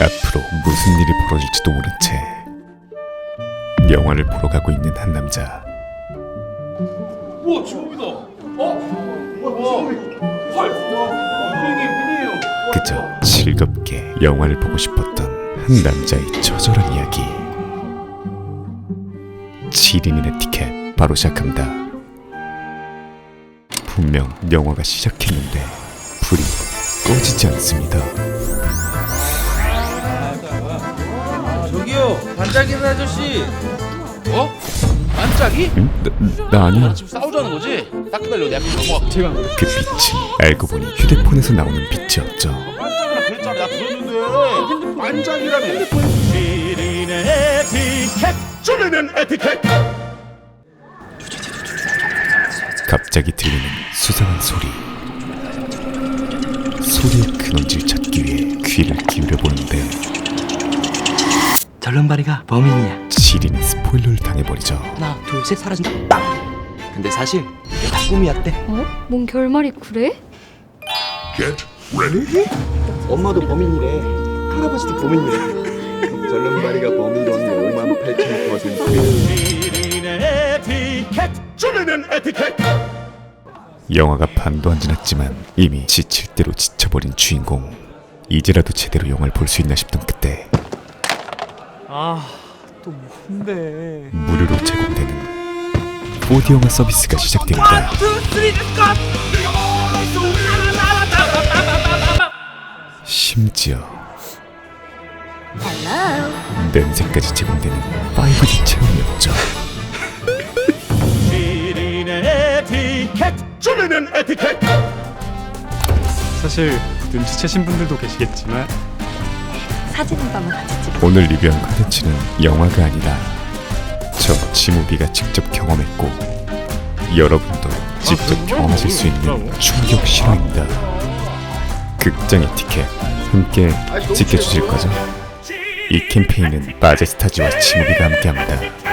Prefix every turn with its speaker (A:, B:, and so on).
A: 앞으로 무슨 일이 벌어질지도 모른 채 영화를 보러 가고 있는 한 남자
B: 우와 지금이다. 어? 와. 헐. 선생님 팬이에요.
A: 그저 즐겁게 영화를 보고 싶었던 한 남자의 처절한 이야기 7인인의 티켓 바로 시작합니다 분명 영화가 시작했는데 불이 꺼지지 않습니다
B: 저기요 반짝이는 아저씨. 어? 반짝이?
A: 응? 나, 나 아니야
B: 지금 싸우자는 거지? 딱 기다려 내가 좀 넘어가. 제가
A: 그 빛은 알고 보니 휴대폰에서 나오는 빛이었죠
B: 반짝이라 그랬잖아. 나 들었는데. 반짝이라며.
A: 갑자기 들리는 수상한 소리 소리의 찾
C: 절름발이가 범인이야.
A: 7인이 스포일러를 당해버리죠
C: 하나, 둘, 셋 사라진다. 빵. 근데 사실 이게 다 꿈이었대.
D: 어? 뭔 결말이 그래?
C: 엄마도 범인이래. 할아버지도 범인이래. 절름발이가 범인은 5만 8천 퍼센트.
A: 영화가 반도 안 지났지만 이미 지칠 대로 지쳐버린 주인공 이제라도 제대로 영화를 볼 수 있나 싶던 그때
E: 아또 뭔데?
A: 무료로 제공되는 4D 영화 서비스가 시작됩니다. 심지어 냄새까지 제공되는 5D 체험이었죠
E: 사실 눈치채신 분들도 계시겠지만
D: 사진 한 방울 같이 찍어.
A: 오늘 리뷰한 컨텐츠는 영화가 아니다. 저 지무비가 직접 경험했고 여러분도 직접 경험하실 수 있는 충격 실화입니다. 극장의 티켓 함께 지켜주실 거죠? 이 캠페인은 마제스타즈와 지무비가 함께합니다.